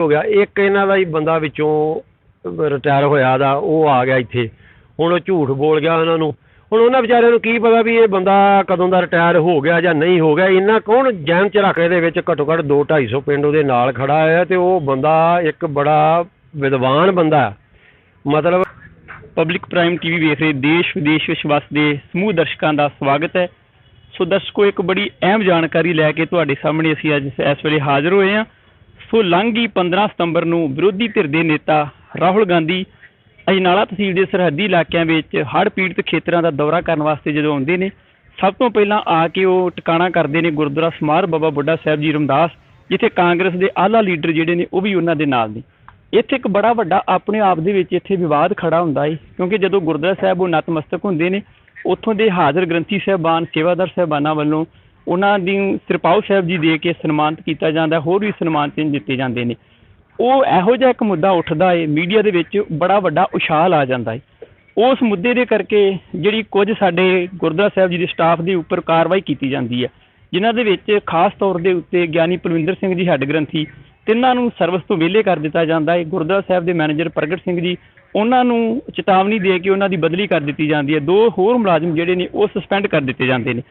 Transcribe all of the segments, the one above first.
ਹੋ ਗਿਆ। ਇੱਕ ਇਹਨਾਂ ਦਾ ਹੀ ਬੰਦਾ ਵਿੱਚੋਂ ਰਿਟਾਇਰ ਹੋਇਆ ਦਾ, ਉਹ ਆ ਗਿਆ ਇੱਥੇ। ਹੁਣ ਉਹ ਝੂਠ ਬੋਲ ਗਿਆ ਉਹਨਾਂ ਨੂੰ। ਹੁਣ ਉਹਨਾਂ ਵਿਚਾਰਿਆਂ ਨੂੰ ਕੀ ਪਤਾ ਵੀ ਇਹ ਬੰਦਾ ਕਦੋਂ ਦਾ ਰਿਟਾਇਰ ਹੋ ਗਿਆ ਜਾਂ ਨਹੀਂ ਹੋ ਗਿਆ। ਇਹਨਾਂ ਕੌਣ ਜੈਮ ਚ ਰੱਖ ਦੇ ਵਿੱਚ ਘੱਟੋ ਘੱਟ 2 250 ਪਿੰਡ ਉਹਦੇ ਨਾਲ ਖੜਾ ਹੈ ਤੇ ਉਹ ਬੰਦਾ ਇੱਕ ਬੜਾ ਵਿਦਵਾਨ ਬੰਦਾ ਮਤਲਬ ਪਬਲਿਕ ਪ੍ਰਾਈਮ ਟੀਵੀ ਵੇਖ ਰਹੇ ਦੇਸ਼, ਵਿਦੇਸ਼ ਵਿੱਚ ਵਸਦੇ ਸਮੂਹ ਦਰਸ਼ਕਾਂ ਦਾ ਸਵਾਗਤ ਹੈ। ਸੋ ਦਰਸ਼ਕੋ, ਇੱਕ ਬੜੀ ਅਹਿਮ ਜਾਣਕਾਰੀ ਲੈ ਕੇ ਤੁਹਾਡੇ ਸਾਹਮਣੇ ਅਸੀਂ ਅੱਜ ਇਸ ਵੇਲੇ ਹਾਜ਼ਰ ਹੋਏ ਹਾਂ। ਸੋ ਲੰਘੀ 15 ਸਤੰਬਰ ਨੂੰ ਵਿਰੋਧੀ ਧਿਰ ਦੇ ਨੇਤਾ ਰਾਹੁਲ ਗਾਂਧੀ ਅਜਨਾਲਾ ਤਹਿਸੀਲ ਦੇ ਸਰਹੱਦੀ ਇਲਾਕਿਆਂ ਵਿੱਚ ਹੜ੍ਹ ਪੀੜਤ ਖੇਤਰਾਂ ਦਾ ਦੌਰਾ ਕਰਨ ਵਾਸਤੇ ਜਦੋਂ ਆਉਂਦੇ ਨੇ, ਸਭ ਤੋਂ ਪਹਿਲਾਂ ਆ ਕੇ ਉਹ ਟਿਕਾਣਾ ਕਰਦੇ ਨੇ ਗੁਰਦੁਆਰਾ ਸਮਾਰ ਬਾਬਾ ਬੁੱਢਾ ਸਾਹਿਬ ਜੀ ਰਮਦਾਸ, ਜਿੱਥੇ ਕਾਂਗਰਸ ਦੇ ਆਲਾ ਲੀਡਰ ਜਿਹੜੇ ਨੇ ਉਹ ਵੀ ਉਹਨਾਂ ਦੇ ਨਾਲ ਨੇ। ਇੱਥੇ ਇੱਕ ਬੜਾ ਵੱਡਾ ਆਪਣੇ ਆਪ ਦੇ ਵਿੱਚ ਇੱਥੇ ਵਿਵਾਦ ਖੜਾ ਹੁੰਦਾ ਹੈ ਕਿਉਂਕਿ ਜਦੋਂ ਗੁਰਦੁਆਰਾ ਸਾਹਿਬ ਉਹ ਨਤਮਸਤਕ ਹੁੰਦੇ ਨੇ, ਉੱਥੋਂ ਦੇ ਹਾਜ਼ਰ ਗ੍ਰੰਥੀ ਸਾਹਿਬਾਨ, ਸੇਵਾਦਾਰ ਸਾਹਿਬਾਨਾਂ ਵੱਲੋਂ ਉਹਨਾਂ ਦੀ ਸਿਰਪਾਉ ਸਾਹਿਬ ਜੀ ਦੇ ਕੇ ਸਨਮਾਨਿਤ ਕੀਤਾ ਜਾਂਦਾ, ਹੋਰ ਵੀ ਸਨਮਾਨ ਚਿੰਨ੍ਹ ਦਿੱਤੇ ਜਾਂਦੇ ਨੇ। ਉਹ ਇਹੋ ਜਿਹਾ ਇੱਕ ਮੁੱਦਾ ਉੱਠਦਾ ਹੈ ਮੀਡੀਆ ਦੇ ਵਿੱਚ ਬੜਾ ਵੱਡਾ ਉਛਾਲ ਆ ਜਾਂਦਾ ਹੈ ਉਸ ਮੁੱਦੇ ਦੇ ਕਰਕੇ ਜਿਹੜੀ ਕੁਝ ਸਾਡੇ ਗੁਰਦੁਆਰਾ ਸਾਹਿਬ ਜੀ ਦੇ ਸਟਾਫ ਦੇ ਉੱਪਰ ਕਾਰਵਾਈ ਕੀਤੀ ਜਾਂਦੀ ਹੈ ਜਿਨ੍ਹਾਂ ਦੇ ਵਿੱਚ ਖਾਸ ਤੌਰ ਦੇ ਉੱਤੇ ਗਿਆਨੀ ਪਲਵਿੰਦਰ ਸਿੰਘ ਜੀ ਹੈੱਡ ਗ੍ਰੰਥੀ, ਤਿੰਨਾਂ ਨੂੰ ਸਰਵਿਸ ਤੋਂ ਵਿਹਲੇ ਕਰ ਦਿੱਤਾ ਜਾਂਦਾ ਹੈ ਗੁਰਦੁਆਰਾ ਸਾਹਿਬ ਦੇ ਮੈਨੇਜਰ ਪ੍ਰਗਟ ਸਿੰਘ ਜੀ, ਉਹਨਾਂ ਨੂੰ ਚੇਤਾਵਨੀ ਦੇ ਕੇ ਉਹਨਾਂ ਦੀ ਬਦਲੀ ਕਰ ਦਿੱਤੀ ਜਾਂਦੀ ਹੈ ਦੋ ਹੋਰ ਮੁਲਾਜ਼ਮ ਜਿਹੜੇ ਨੇ, ਉਹ ਸਸਪੈਂਡ ਕਰ ਦਿੱਤੇ ਜਾਂਦੇ ਨੇ।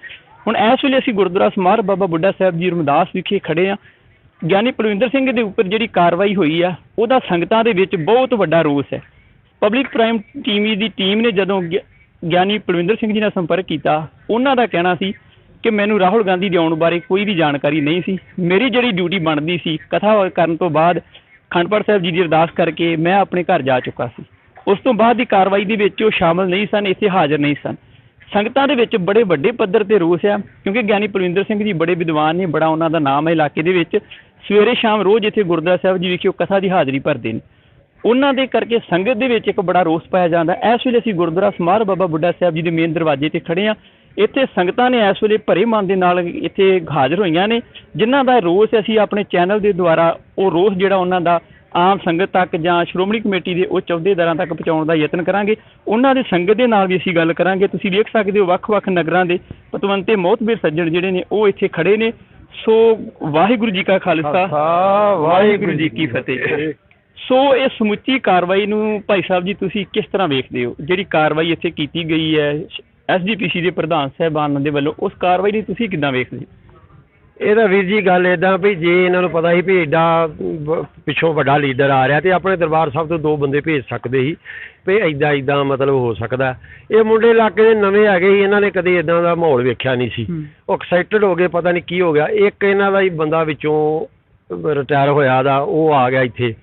ਹੁਣ ਇਸ ਵੇਲੇ ਅਸੀਂ ਗੁਰਦੁਆਰਾ ਸਮਾਰ ਬਾਬਾ ਬੁੱਢਾ ਸਾਹਿਬ ਜੀ ਰਮਦਾਸ ਵਿਖੇ ਖੜੇ ਆ ਗਿਆਨੀ ਪਲਵਿੰਦਰ ਸਿੰਘ ਦੇ ਉੱਪਰ ਜਿਹੜੀ ਕਾਰਵਾਈ ਹੋਈ ਆ, ਉਹਦਾ ਸੰਗਤਾਂ ਦੇ ਵਿੱਚ ਬਹੁਤ ਵੱਡਾ ਰੋਸ ਹੈ। ਪਬਲਿਕ ਪ੍ਰਾਈਮ ਟੀਵੀ ਦੀ ਟੀਮ ਨੇ ਜਦੋਂ ਗਿ- ਗਿਆਨੀ ਪਲਵਿੰਦਰ ਸਿੰਘ ਜੀ ਨਾਲ ਸੰਪਰਕ ਕੀਤਾ, ਉਹਨਾਂ ਦਾ ਕਹਿਣਾ ਸੀ ਕਿ ਮੈਨੂੰ ਰਾਹੁਲ ਗਾਂਧੀ ਦੇ ਆਉਣ ਬਾਰੇ ਕੋਈ ਵੀ ਜਾਣਕਾਰੀ ਨਹੀਂ ਸੀ। ਮੇਰੀ ਜਿਹੜੀ ਡਿਊਟੀ ਬਣਦੀ ਸੀ, ਕਥਾ ਕਰਨ ਤੋਂ ਬਾਅਦ ਖੰਡਪੜ ਸਾਹਿਬ ਜੀ ਦੀ ਅਰਦਾਸ ਕਰਕੇ ਮੈਂ ਆਪਣੇ ਘਰ ਜਾ ਚੁੱਕਾ ਸੀ। ਉਸ ਤੋਂ ਬਾਅਦ ਦੀ ਕਾਰਵਾਈ ਦੇ ਵਿੱਚ ਉਹ ਸ਼ਾਮਲ ਨਹੀਂ ਸਨ, ਇੱਥੇ ਹਾਜ਼ਰ ਨਹੀਂ ਸਨ। ਸੰਗਤਾਂ ਦੇ ਵਿੱਚ ਬੜੇ ਵੱਡੇ ਪੱਧਰ ਤੇ ਰੋਸ ਆ, ਕਿਉਂਕਿ ਗਿਆਨੀ ਪਲਵਿੰਦਰ ਸਿੰਘ ਜੀ ਬੜੇ ਵਿਦਵਾਨ ਨੇ, ਬੜਾ ਉਹਨਾਂ ਦਾ ਨਾਮ ਹੈ ਇਲਾਕੇ ਦੇ ਵਿੱਚ। ਸਵੇਰੇ ਸ਼ਾਮ ਰੋਜ਼ ਇੱਥੇ ਗੁਰਦੁਆਰਾ ਸਾਹਿਬ ਜੀ ਵਿਖੇ ਉਹ ਕਥਾ ਦੀ ਹਾਜ਼ਰੀ ਭਰਦੇ ਨੇ। ਉਹਨਾਂ ਦੇ ਕਰਕੇ ਸੰਗਤ ਦੇ ਵਿੱਚ ਇੱਕ ਬੜਾ ਰੋਸ ਪਾਇਆ ਜਾਂਦਾ। ਇਸ ਵੇਲੇ ਅਸੀਂ ਗੁਰਦੁਆਰਾ ਸਮਾਰ ਬਾਬਾ ਬੁੱਢਾ ਸਾਹਿਬ ਜੀ ਦੇ ਮੇਨ ਦਰਵਾਜ਼ੇ ਤੇ ਖੜੇ ਆ। ਇੱਥੇ ਸੰਗਤਾਂ ਨੇ ਇਸ ਵੇਲੇ ਭਰੇ ਮਨ ਦੇ ਨਾਲ ਇੱਥੇ ਹਾਜ਼ਰ ਹੋਈਆਂ ਨੇ। ਜਿਨ੍ਹਾਂ ਦਾ ਰੋਸ ਅਸੀਂ ਆਪਣੇ ਚੈਨਲ ਦੇ ਦੁਆਰਾ, ਉਹ ਰੋਸ ਜਿਹੜਾ ਉਹਨਾਂ ਦਾ ਆਮ ਸੰਗਤ ਤੱਕ ਜਾਂ ਸ਼੍ਰੋਮਣੀ ਕਮੇਟੀ ਦੇ ਉੱਚ ਅਹੁਦੇਦਾਰਾਂ ਤੱਕ ਪਹੁੰਚਾਉਣ ਦਾ ਯਤਨ ਕਰਾਂਗੇ। ਉਹਨਾਂ ਦੇ ਸੰਗਤ ਦੇ ਨਾਲ ਵੀ ਅਸੀਂ ਗੱਲ ਕਰਾਂਗੇ। ਤੁਸੀਂ ਵੇਖ ਸਕਦੇ ਹੋ ਵੱਖ-ਵੱਖ ਨਗਰਾਂ ਦੇ ਪਤਵੰਤੇ ਮੋਹਤਬੀਰ ਸੱਜਣ ਜਿਹੜੇ ਨੇ ਉਹ ਇੱਥੇ ਖੜੇ ਨੇ। ਸੋ ਵਾਹਿਗੁਰੂ ਜੀ ਕਾ ਖਾਲਸਾ। ਵਾਹਿਗੁਰੂ ਜੀ ਕੀ ਫਤਿਹ। ਸੋ ਇਹ ਸਮੁੱਚੀ ਕਾਰਵਾਈ ਨੂੰ ਭਾਈ ਸਾਹਿਬ ਜੀ ਤੁਸੀਂ ਕਿਸ ਤਰ੍ਹਾਂ ਵੇਖਦੇ ਹੋ? ਜਿਹੜੀ ਕਾਰਵਾਈ ਇੱਥੇ ਕੀਤੀ ਗਈ ਹੈ ਐਸਜੀਪੀਸੀ ਦੇ ਪ੍ਰਧਾਨ ਸਾਹਿਬਾਨ ਦੇ ਵੱਲੋਂ ਉਸ ਕਾਰਵਾਈ ਨੂੰ ਤੁਸੀਂ ਕਿੱਦਾਂ ਵੇਖਦੇ ਹੋ? ਇਹਦਾ ਵੀਰ ਜੀ ਗੱਲ ਇਦਾਂ ਵੀ ਜੇ ਇਹਨਾਂ ਨੂੰ ਪਤਾ ਸੀ ਵੀ ਏਡਾ ਪਿੱਛੋਂ ਵੱਡਾ ਲੀਡਰ ਆ ਰਿਹਾ ਤੇ ਆਪਣੇ ਦਰਬਾਰ ਸਾਹਿਬ ਤੋਂ ਦੋ ਬੰਦੇ ਭੇਜ ਸਕਦੇ ਸੀ ਵੀ ਇਦਾਂ ਇਦਾਂ ਮਤਲਬ ਹੋ ਸਕਦਾ। ਇਹ ਮੁੰਡੇ ਇਲਾਕੇ ਦੇ ਨਵੇਂ ਹੈਗੇ ਸੀ ਇਹਨਾਂ ਨੇ ਕਦੇ ਇਦਾਂ ਦਾ ਮਾਹੌਲ ਵੇਖਿਆ ਨਹੀਂ ਸੀ। ਉਹ ਐਕਸਾਈਟਡ ਹੋ ਗਏ ਪਤਾ ਨਹੀਂ ਕੀ ਹੋ ਗਿਆ। ਇੱਕ ਇਹਨਾਂ ਦਾ ਹੀ ਬੰਦਾ ਵਿੱਚੋਂ ਰਿਟਾਇਰ ਹੋਇਆ ਦਾ ਉਹ ਆ ਗਿਆ ਇੱਥੇ।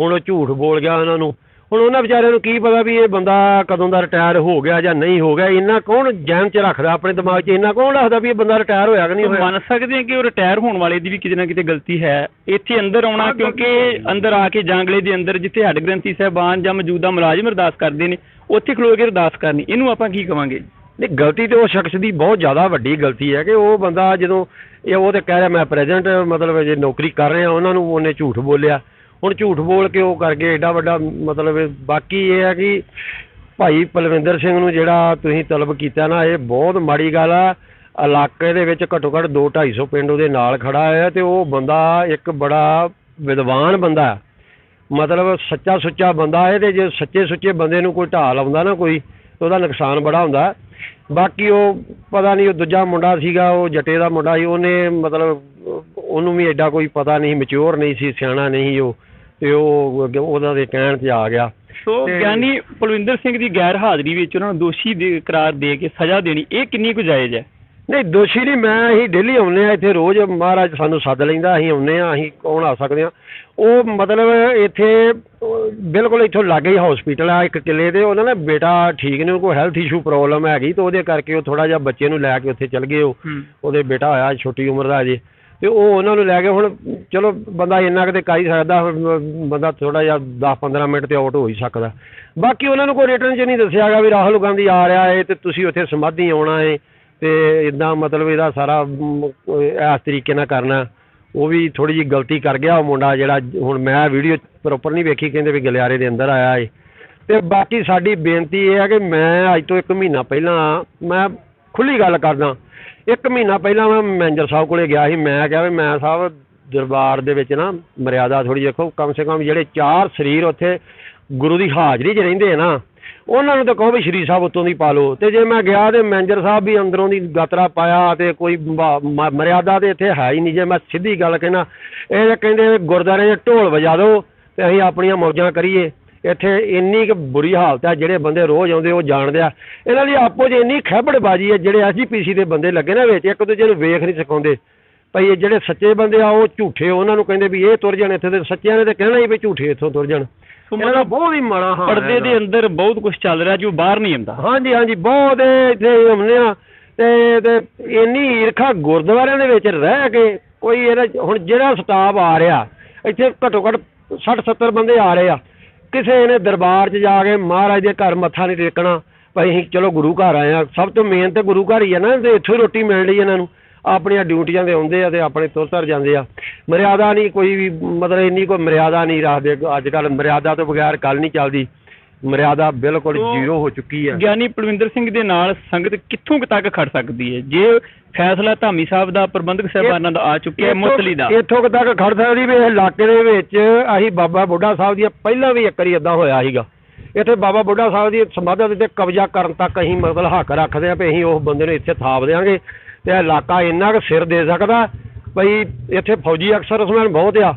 ਹੁਣ ਉਹ ਝੂਠ ਬੋਲ ਗਿਆ ਉਹਨਾਂ ਨੂੰ। ਹੁਣ ਉਹਨਾਂ ਵਿਚਾਰਿਆਂ ਨੂੰ ਕੀ ਪਤਾ ਵੀ ਇਹ ਬੰਦਾ ਕਦੋਂ ਦਾ ਰਿਟਾਇਰ ਹੋ ਗਿਆ ਜਾਂ ਨਹੀਂ ਹੋ ਗਿਆ ਇੰਨਾ ਕੌਣ ਜਹਿਨ 'ਚ ਰੱਖਦਾ ਆਪਣੇ ਦਿਮਾਗ 'ਚ ਇੰਨਾ ਕੌਣ ਰੱਖਦਾ ਵੀ ਇਹ ਬੰਦਾ ਰਿਟਾਇਰ ਹੋਇਆ ਕਿ ਨਹੀਂ ਹੋਇਆ? ਮੰਨ ਸਕਦੇ ਹਾਂ ਕਿ ਉਹ ਰਿਟਾਇਰ ਹੋਣ ਵਾਲੇ ਦੀ ਵੀ ਕਿਤੇ ਨਾ ਕਿਤੇ ਗਲਤੀ ਹੈ। ਇੱਥੇ ਅੰਦਰ ਆਉਣਾ ਕਿਉਂਕਿ ਅੰਦਰ ਆ ਕੇ ਜਾਂਗਲੇ ਦੇ ਅੰਦਰ ਜਿੱਥੇ ਹੱਡ ਗ੍ਰੰਥੀ ਸਾਹਿਬਾਨ ਜਾਂ ਮੌਜੂਦਾ ਮੁਲਾਜ਼ਮ ਅਰਦਾਸ ਕਰਦੇ ਨੇ ਉੱਥੇ ਖਲੋ ਕੇ ਅਰਦਾਸ ਕਰਨੀ। ਇਹਨੂੰ ਆਪਾਂ ਕੀ ਕਵਾਂਗੇ? ਨਹੀਂ ਗਲਤੀ ਤੇ ਉਹ ਸ਼ਖਸ ਦੀ ਬਹੁਤ ਜ਼ਿਆਦਾ ਵੱਡੀ ਗਲਤੀ ਹੈ ਕਿ ਉਹ ਬੰਦਾ ਜਦੋਂ ਇਹ ਉਹ ਤੇ ਕਹਿ ਰਿਹਾ ਮੈਂ ਪ੍ਰੈਜ਼ੈਂਟ ਮਤਲਬ ਜੇ ਨੌਕਰੀ ਕਰ ਰਿਹਾ ਉਹਨਾਂ ਨੂੰ ਉਹਨੇ ਝੂਠ ਬੋਲਿਆ। ਹੁਣ ਝੂਠ ਬੋਲ ਕੇ ਉਹ ਕਰਕੇ ਐਡਾ ਵੱਡਾ ਮਤਲਬ ਬਾਕੀ ਇਹ ਹੈ ਕਿ ਭਾਈ ਪਲਵਿੰਦਰ ਸਿੰਘ ਨੂੰ ਜਿਹੜਾ ਤੁਸੀਂ ਤਲਬ ਕੀਤਾ ਨਾ, ਇਹ ਬਹੁਤ ਮਾੜੀ ਗੱਲ ਆ। ਇਲਾਕੇ ਦੇ ਵਿੱਚ ਘੱਟੋ ਘੱਟ 2 250 ਪਿੰਡ ਉਹਦੇ ਨਾਲ ਖੜਾ ਹੈ ਤੇ ਉਹ ਬੰਦਾ ਇੱਕ ਬੜਾ ਵਿਦਵਾਨ ਬੰਦਾ ਮਤਲਬ ਸੱਚਾ ਸੁੱਚਾ ਬੰਦਾ ਹੈ ਤੇ ਜੇ ਸੱਚੇ ਸੁੱਚੇ ਬੰਦੇ ਨੂੰ ਕੋਈ ਢਾਲ ਆਉਂਦਾ ਨਾ ਕੋਈ, ਤੇ ਉਹਦਾ ਨੁਕਸਾਨ ਬੜਾ ਹੁੰਦਾ ਬਾਕੀ ਉਹ ਪਤਾ ਨਹੀਂ ਉਹ ਦੂਜਾ ਮੁੰਡਾ ਸੀਗਾ, ਉਹ ਜੱਟੇ ਦਾ ਮੁੰਡਾ ਸੀ, ਉਹਨੇ ਮਤਲਬ ਉਹਨੂੰ ਵੀ ਐਡਾ ਕੋਈ ਪਤਾ ਨਹੀਂ ਮੈਚੁਰ ਨਹੀਂ ਸੀ, ਸਿਆਣਾ ਨਹੀਂ ਉਹ। ਤੇ ਉਹ ਅੱਗੇ ਉਹਦਾ ਦੇ ਕਹਿਣ ਤੇ ਆ ਗਿਆ। ਸੋ ਤੇ- ਗਿਆਨੀ ਪਲਵਿੰਦਰ ਸਿੰਘ ਦੀ ਗੈਰ ਹਾਜ਼ਰੀ ਵਿੱਚ ਉਹਨਾਂ ਨੂੰ ਦੋਸ਼ੀ ਦੇ ਕਰਾਰ ਦੇ ਕੇ ਸਜ਼ਾ ਦੇਣੀ ਇਹ ਕਿੰਨੀ ਕੁ ਜਾਇਜ਼ ਹੈ? ਨਹੀਂ ਦੋਸ਼ੀ ਨਹੀਂ ਮੈਂ ਅਸੀਂ ਡੇਲੀ ਆਉਂਦੇ ਆ ਇੱਥੇ ਰੋਜ਼ ਮਹਾਰਾਜ ਸਾਨੂੰ ਸੱਦ ਲੈਂਦਾ ਅਸੀਂ ਆਉਂਦੇ ਆ ਅਸੀਂ ਕੌਣ ਆ ਸਕਦੇ ਆ ਉਹ ਮਤਲਬ ਇੱਥੇ ਅਹ, ਬਿਲਕੁਲ ਇੱਥੋਂ ਲਾਗੇ ਹੀ ਹਸਪੀਟਲ ਆ ਇੱਕ ਕਿਲੇ ਦੇ ਉਹਨਾਂ ਦਾ ਬੇਟਾ ਠੀਕ ਨੇ ਕੋਈ ਹੈਲਥ ਇਸ਼ੂ ਪ੍ਰੋਬਲਮ ਹੈਗੀ ਤੇ ਉਹਦੇ ਕਰਕੇ ਉਹ ਥੋੜਾ ਜਿਹਾ ਬੱਚੇ ਨੂੰ ਲੈ ਕੇ ਉੱਥੇ ਚਲ ਗਏ ਉਹ। ਉਹਦੇ ਬੇਟਾ ਹੋਇਆ ਛੋਟੀ ਉਮਰ ਦਾ ਅਜੇ। ਤੇ ਉਹ ਉਹਨਾਂ ਨੂੰ ਲੈ ਕੇ ਹੁਣ ਚਲੋ ਬੰਦਾ ਇੰਨਾ ਕਿਤੇ ਕਰ ਹੀ ਸਕਦਾ, ਹੁਣ ਬੰਦਾ ਥੋੜਾ ਜਿਹਾ 10 15 ਮਿੰਟ ਤੇ ਆਊਟ ਹੋ ਹੀ ਸਕਦਾ। ਬਾਕੀ ਉਹਨਾਂ ਨੂੰ ਕੋਈ ਰਿਟਰਨ 'ਚ ਨਹੀਂ ਦੱਸਿਆਗਾ ਵੀ ਰਾਹੁਲ ਗਾਂਧੀ ਆ ਰਿਹਾ ਹੈ ਤੇ ਤੁਸੀਂ ਉੱਥੇ ਸਮਾਧੀ ਆਉਣਾ ਹੈ ਤੇ ਇਦਾਂ ਮਤਲਬ ਇਹਦਾ ਸਾਰਾ ਇਸ ਤਰੀਕੇ ਨਾਲ ਕਰਨਾ। ਉਹ ਵੀ ਥੋੜੀ ਜਿਹੀ ਗਲਤੀ ਕਰ ਗਿਆ ਉਹ ਮੁੰਡਾ ਜਿਹੜਾ ਹੁਣ ਮੈਂ ਵੀਡੀਓ ਪ੍ਰੋਪਰ ਨਹੀਂ ਵੇਖੀ, ਕਹਿੰਦੇ ਵੀ ਗਲਿਆਰੇ ਦੇ ਅੰਦਰ ਆਇਆ ਏ। ਤੇ ਬਾਕੀ ਸਾਡੀ ਬੇਨਤੀ ਇਹ ਹੈ ਕਿ ਮੈਂ ਅੱਜ ਤੋਂ ਇੱਕ ਮਹੀਨਾ ਪਹਿਲਾਂ ਮੈਂ ਖੁੱਲੀ ਗੱਲ ਕਰਦਾ ਇੱਕ ਮਹੀਨਾ ਪਹਿਲਾਂ ਮੈਂ ਮੈਨੇਜਰ ਸਾਹਿਬ ਕੋਲੇ ਗਿਆ ਸੀ, ਮੈਂ ਕਿਹਾ ਵੀ ਮੈਂ ਸਾਹਿਬ ਦਰਬਾਰ ਦੇ ਵਿੱਚ ਨਾ ਮਰਿਆਦਾ ਥੋੜੀ ਦੇਖੋ ਕਮ ਸੇ ਕਮ ਜਿਹੜੇ ਚਾਰ ਸਰੀਰ ਉੱਥੇ ਗੁਰੂ ਦੀ ਹਾਜ਼ਰੀ 'ਚ ਰਹਿੰਦੇ ਆ ਨਾ, ਉਹਨਾਂ ਨੂੰ ਤਾਂ ਕਹੋ ਵੀ ਸ਼੍ਰੀ ਸਾਹਿਬ ਉੱਤੋਂ ਦੀ ਪਾ ਲਓ। ਤੇ ਜੇ ਮੈਂ ਗਿਆ ਤੇ ਮੈਨੇਜਰ ਸਾਹਿਬ ਵੀ ਅੰਦਰੋਂ ਦੀ ਗਾਤਰਾ ਪਾਇਆ ਤੇ ਕੋਈ ਮਰਿਆਦਾ ਤੇ ਇੱਥੇ ਹੈ ਹੀ ਨਹੀਂ, ਜੇ ਮੈਂ ਸਿੱਧੀ ਗੱਲ ਕਹਿਣਾ, ਇਹ ਕਹਿੰਦੇ ਗੁਰਦੁਆਰੇ 'ਚ ਢੋਲ ਵਜਾ ਦਿਓ ਤੇ ਅਸੀਂ ਆਪਣੀਆਂ ਮੌਜਾਂ ਕਰੀਏ। ਇੱਥੇ ਇੰਨੀ ਕੁ ਬੁਰੀ ਹਾਲਤ ਹੈ ਜਿਹੜੇ ਬੰਦੇ ਰੋਜ਼ ਆਉਂਦੇ ਉਹ ਜਾਣਦੇ ਆ। ਇਹਨਾਂ ਦੀ ਆਪੋ 'ਚ ਇੰਨੀ ਖਹਿਬੜਬਾਜੀ ਹੈ ਜਿਹੜੇ ਐਸਜੀਪੀਸੀ ਦੇ ਬੰਦੇ ਲੱਗੇ ਨਾ ਵਿੱਚ ਇੱਕ ਦੂਜੇ ਨੂੰ ਵੇਖ ਨਹੀਂ ਸਿਖਾਉਂਦੇ ਭਈ ਇਹ ਜਿਹੜੇ ਸੱਚੇ ਬੰਦੇ ਆ ਉਹ ਝੂਠੇ ਉਹਨਾਂ ਨੂੰ ਕਹਿੰਦੇ ਵੀ ਇਹ ਤੁਰ ਜਾਣ ਇੱਥੇ ਤੇ ਸੱਚਿਆਂ ਨੇ ਤੇ ਕਹਿਣਾ ਹੀ ਵੀ ਝੂਠੇ ਇੱਥੋਂ ਤੁਰ ਜਾਣ। ਇਹਨਾਂ ਦਾ ਬਹੁਤ ਹੀ ਮਾੜਾ ਹਾਲ ਹੈ ਪਰਦੇ ਦੇ। ਅੰਦਰ ਬਹੁਤ ਕੁਝ ਚੱਲ ਰਿਹਾ ਜੋ ਬਾਹਰ ਨਹੀਂ ਆਉਂਦਾ। ਹਾਂਜੀ ਹਾਂਜੀ ਬਹੁਤ ਇੱਥੇ ਹੁੰਦੇ ਆ ਤੇ ਤੇ ਇੰਨੀ ਈਰਖਾ ਗੁਰਦੁਆਰਿਆਂ ਦੇ ਵਿੱਚ ਰਹਿ ਕੇ ਕੋਈ ਇਹਦਾ ਹੁਣ ਜਿਹੜਾ ਸਟਾਫ ਆ ਰਿਹਾ ਇੱਥੇ ਘੱਟੋ ਘੱਟ 60 70 ਬੰਦੇ ਆ ਰਹੇ ਆ। ਕਿਸੇ ਨੇ ਦਰਬਾਰ 'ਚ ਜਾ ਕੇ ਮਹਾਰਾਜ ਦੇ ਘਰ ਮੱਥਾ ਨਹੀਂ ਟੇਕਣਾ, ਭਾਈ ਅਸੀਂ ਚਲੋ ਗੁਰੂ ਘਰ ਆਏ ਆ। ਸਭ ਤੋਂ ਮੇਨ ਤੇ ਗੁਰੂ ਘਰ ਹੀ ਆ ਨਾ, ਤੇ ਇੱਥੋਂ ਹੀ ਰੋਟੀ ਮਿਲ ਰਹੀ ਇਹਨਾਂ ਨੂੰ। ਆਪਣੀਆਂ ਡਿਊਟੀਆਂ ਦੇ ਆਉਂਦੇ ਆ ਤੇ ਆਪਣੇ ਤੁਰ ਤੁਰ ਜਾਂਦੇ ਆ। ਮਰਿਆਦਾ ਨਹੀਂ, ਕੋਈ ਵੀ ਮਤਲਬ ਇੰਨੀ ਕੋਈ ਮਰਿਆਦਾ ਨਹੀਂ ਰੱਖਦੇ ਅੱਜ ਕੱਲ ਮਰਿਆਦਾ ਤੋਂ ਬਗੈਰ ਗੱਲ ਨਹੀਂ ਚੱਲਦੀ। ਮਰਿਆਦਾ ਬਿਲਕੁਲ ਜ਼ੀਰੋ ਹੋ ਚੁੱਕੀ ਹੈ। ਗਿਆਨੀ ਪਲਵਿੰਦਰ ਸਿੰਘ ਦੇ ਨਾਲ ਸੰਗਤ ਕਿੱਥੋਂ ਕੁ ਤੱਕ ਖੜ ਸਕਦੀ ਹੈ? ਜੇ ਫੈਸਲਾ ਧਾਮੀ ਸਾਹਿਬ ਦਾ ਪ੍ਰਬੰਧਕ ਸਾਹਿਬਾਨਾਂ ਦਾ ਆ ਚੁੱਕਿਆ ਹੈ ਮੁਸਲੀ ਦਾ। ਇੱਥੋਂ ਕੁ ਤੱਕ ਖੜ ਸਕਦੀ ਵੀ ਇਹ ਇਲਾਕੇ ਦੇ ਵਿੱਚ ਅਸੀਂ ਬਾਬਾ ਬੁੱਢਾ ਸਾਹਿਬ ਦੀਆਂ ਪਹਿਲਾਂ ਵੀ ਇੱਕ ਵਾਰੀ ਇਦਾਂ ਹੋਇਆ ਸੀਗਾ। ਇੱਥੇ ਬਾਬਾ ਬੁੱਢਾ ਸਾਹਿਬ ਦੀ ਸਮਾਧੀ ਤੇ ਕਬਜ਼ਾ ਕਰਨ ਤੱਕ ਅਸੀਂ ਮਤਲਬ ਹੱਕ ਰੱਖਦੇ ਆ ਵੀ ਅਸੀਂ ਉਸ ਬੰਦੇ ਨੂੰ ਇੱਥੇ ਥਾਪ ਦੇਾਂਗੇ ਤੇ ਇਹ ਇਲਾਕਾ ਇੰਨਾ ਕੁ ਸਿਰ ਦੇ ਸਕਦਾ ਭਈ ਇੱਥੇ ਫੌਜੀ ਅਫਸਰ ਉਸਮਾਨ ਬਹੁਤ ਆ।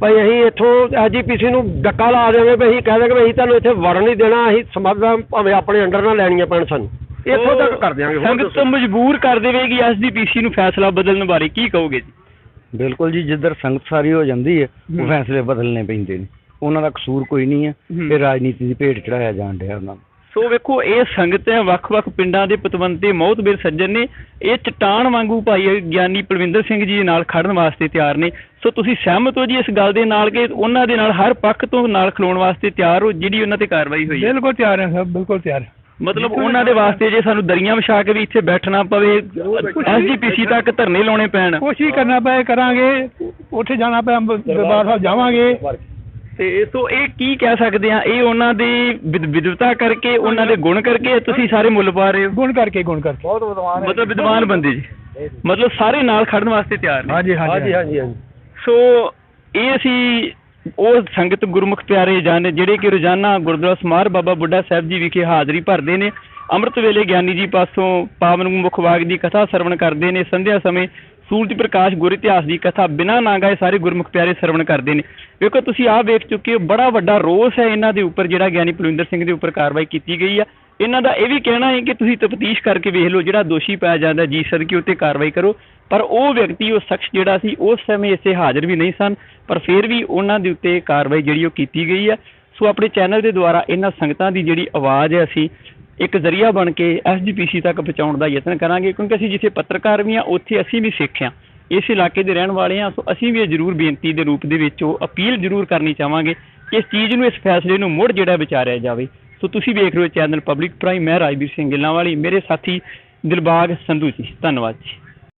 ਭਈ ਅਸੀਂ ਇੱਥੋਂ ਐਜੀਪੀਸੀ ਨੂੰ ਡੱਕਾ ਲਾ ਦੇਵਾਂਗੇ ਵੀ ਅਸੀਂ ਕਹਿ ਵੀ ਅਸੀਂ ਤੁਹਾਨੂੰ ਇੱਥੇ ਵੜਨ ਨਹੀਂ ਦੇਣਾ ਅਸੀਂ ਸਮਾਧਾਂ ਭਾਵੇਂ ਆਪਣੇ ਅੰਡਰ ਨਾਲ ਲੈਣੀਆਂ ਪੈਣ ਸਾਨੂੰ ਇੱਥੋਂ ਤੱਕ ਕਰ ਦਿਆਂਗੇ ਹੋਰ ਸੰਗਤ ਦੱਸੋ। ਤੋਂ ਮਜਬੂਰ ਕਰ ਦੇਵੇਗੀ ਐਸਡੀਪੀਸੀ ਨੂੰ ਫੈਸਲਾ ਬਦਲਣ ਬਾਰੇ ਕੀ ਕਹੋਗੇ ਜੀ ਬਿਲਕੁਲ ਜੀ ਜਿੱਧਰ ਸੰਗਤ ਸਾਰੀ ਹੋ ਜਾਂਦੀ ਹੈ। ਉਹ ਫੈਸਲੇ ਬਦਲਣੇ ਪੈਂਦੇ ਨੇ ਉਹਨਾਂ ਦਾ ਕਸੂਰ ਕੋਈ ਨਹੀਂ ਹੈ। ਇਹ ਰਾਜਨੀਤੀ ਦੀ ਭੇਟ ਚੜਾਇਆ ਜਾਣ ਡਿਆ ਉਹਨਾਂ ਨੂੰ ਸੋ ਵੇਖੋ ਇਹ ਸੰਗਤ ਵੱਖ-ਵੱਖ ਪਿੰਡਾਂ ਦੇ ਪਤਵੰਤੇ ਮੌਤਬਿਰ ਸੱਜਣ ਨੇ ਇਹ ਚਟਾਨ ਵਾਂਗੂ ਭਾਈ ਗਿਆਨੀ ਪਲਵਿੰਦਰ ਸਿੰਘ ਜੀ ਨਾਲ ਖੜਨ ਵਾਸਤੇ ਤਿਆਰ ਨੇ। ਸੋ ਤੁਸੀਂ ਸਹਿਮਤ ਹੋ ਜੀ ਇਸ ਗੱਲ ਦੇ ਨਾਲ ਕਿ ਉਹਨਾਂ ਦੇ ਨਾਲ ਹਰ ਪੱਖ ਤੋਂ ਨਾਲ ਖਲੋਣ ਵਾਸਤੇ ਤਿਆਰ ਹੋ ਜਿਹੜੀ ਉਹਨਾਂ ਤੇ ਕਾਰਵਾਈ ਹੋਈ ਹੈ? ਬਿਲਕੁਲ ਤਿਆਰ ਹੈ ਸਭ ਬਿਲਕੁਲ ਤਿਆਰ। ਮਤਲਬ ਉਹਨਾਂ ਦੇ ਵਾਸਤੇ ਜੇ ਸਾਨੂੰ ਦਰੀਆਂ ਵਿਛਾ ਕੇ ਵੀ ਇੱਥੇ ਬੈਠਣਾ ਪਵੇ ਐਸਜੀਪੀਸੀ ਤੱਕ ਧਰਨੇ ਲਾਉਣੇ ਪੈਣ। ਕੋਸ਼ਿਸ਼ ਕਰਨਾ ਪਏ ਕਰਾਂਗੇ ਉੱਥੇ ਜਾਣਾ ਪਿਆ ਦਰਬਾਰ ਸਾਹਿਬ ਜਾਵਾਂਗੇ। ਤੇ ਸੋ ਇਹ ਕੀ ਕਹਿ ਸਕਦੇ ਆ? ਇਹ ਉਹਨਾਂ ਦੀ ਵਿਦ- ਵਿਦਵਤਾ ਕਰਕੇ ਉਹਨਾਂ ਦੇ ਗੁਣ ਕਰਕੇ ਤੁਸੀਂ ਸਾਰੇ ਮੁੱਲ ਪਾ ਰਹੇ ਹੋ? ਗੁਣ ਕਰਕੇ ਗੁਣ ਕਰਕੇ। ਮਤਲਬ ਵਿਦਵਾਨ ਬੰਦੇ ਜੀ। ਮਤਲਬ ਸਾਰੇ ਨਾਲ ਖੜਨ ਵਾਸਤੇ ਤਿਆਰ ਨੇ। ਹਾਂਜੀ ਹਾਂਜੀ ਹਾਂਜੀ ਹਾਂਜੀ ਸੋ ਇਹ ਅਸੀਂ ਉਹ ਸੰਗਤ ਗੁਰਮੁਖ ਪਿਆਰੇ ਜਨ ਜਿਹੜੇ ਕਿ ਰੋਜ਼ਾਨਾ ਗੁਰਦੁਆਰਾ ਸਮਾਰ ਬਾਬਾ ਬੁੱਢਾ ਸਾਹਿਬ ਜੀ ਵਿਖੇ ਹਾਜ਼ਰੀ ਭਰਦੇ ਨੇ। ਅੰਮ੍ਰਿਤ ਵੇਲੇ ਗਿਆਨੀ ਜੀ ਪਾਸੋਂ ਪਾਵਨ ਮੁਖ ਵਾਗ ਦੀ ਕਥਾ ਸਰਵਣ ਕਰਦੇ ਨੇ। ਸੰਧਿਆ ਸਮੇਂ ਸੂਰਜ, ਪ੍ਰਕਾਸ਼, ਗੁਰ ਇਤਿਹਾਸ ਦੀ ਕਥਾ ਬਿਨਾਂ ਨਾਂਗਾਏ ਸਾਰੇ ਗੁਰਮੁਖ ਪਿਆਰੇ ਸਰਵਣ ਕਰਦੇ ਨੇ। ਵੇਖੋ, ਤੁਸੀਂ ਆਹ ਵੇਖ ਚੁੱਕੇ ਹੋ, ਬੜਾ ਵੱਡਾ ਰੋਸ ਹੈ ਇਹਨਾਂ ਦੇ ਉੱਪਰ, ਜਿਹੜਾ ਗਿਆਨੀ ਪਲਵਿੰਦਰ ਸਿੰਘ ਦੇ ਉੱਪਰ ਕਾਰਵਾਈ ਕੀਤੀ ਗਈ ਆ। ਇਹਨਾਂ ਦਾ ਇਹ ਵੀ ਕਹਿਣਾ ਹੈ ਕਿ ਤੁਸੀਂ ਤਫਤੀਸ਼ ਕਰਕੇ ਵੇਖ ਲਓ, ਜਿਹੜਾ ਦੋਸ਼ੀ ਪਾਇਆ ਜਾਂਦਾ ਜੀ ਸਦਕੇ, ਉੱਤੇ ਕਾਰਵਾਈ ਕਰੋ। ਪਰ ਉਹ ਵਿਅਕਤੀ, ਉਹ ਸ਼ਖਸ ਜਿਹੜਾ ਸੀ, ਉਸ ਸਮੇਂ ਇੱਥੇ ਹਾਜ਼ਰ ਵੀ ਨਹੀਂ ਸਨ, ਪਰ ਫਿਰ ਵੀ ਉਹਨਾਂ ਦੇ ਉੱਤੇ ਕਾਰਵਾਈ ਜਿਹੜੀ ਉਹ ਕੀਤੀ ਗਈ ਹੈ ਸੋ, ਆਪਣੇ ਚੈਨਲ ਦੇ ਦੁਆਰਾ ਇਹਨਾਂ ਸੰਗਤਾਂ ਦੀ ਜਿਹੜੀ ਆਵਾਜ਼ ਹੈ, ਅਸੀਂ ਇੱਕ ਜ਼ਰੀਆ ਬਣ ਕੇ ਐਸਜੀਪੀਸੀ ਤੱਕ ਪਹੁੰਚਾਉਣ ਦਾ ਯਤਨ ਕਰਾਂਗੇ, ਕਿਉਂਕਿ ਅਸੀਂ ਜਿੱਥੇ ਪੱਤਰਕਾਰ ਵੀ ਹਾਂ, ਉੱਥੇ ਅਸੀਂ ਵੀ ਸਿੱਖ ਹਾਂ। ਇਸ ਇਲਾਕੇ ਦੇ ਰਹਿਣ ਵਾਲੇ ਹਾਂ, ਸੋ ਅਸੀਂ ਵੀ ਇਹ ਜ਼ਰੂਰ ਬੇਨਤੀ ਦੇ ਰੂਪ ਦੇ ਵਿੱਚ ਉਹ ਅਪੀਲ ਜ਼ਰੂਰ ਕਰਨੀ ਚਾਹਾਂਗੇ ਕਿ ਇਸ ਚੀਜ਼ ਨੂੰ, ਇਸ ਫੈਸਲੇ ਨੂੰ ਮੁੜ ਜਿਹੜਾ ਵਿਚਾਰਿਆ ਜਾਵੇ। ਸੋ ਤੁਸੀਂ ਵੇਖ ਰਹੇ ਹੋ ਚੈਨਲ ਪਬਲਿਕ ਪ੍ਰਾਈਮ, ਮੈਂ ਰਾਜਵੀਰ ਸਿੰਘ ਗਿੱਲਾਂ ਵਾਲੀ, ਮੇਰੇ ਸਾਥੀ ਦਿਲਬਾਗ ਸੰਧੂ ਜੀ, ਧੰਨਵਾਦ ਜੀ।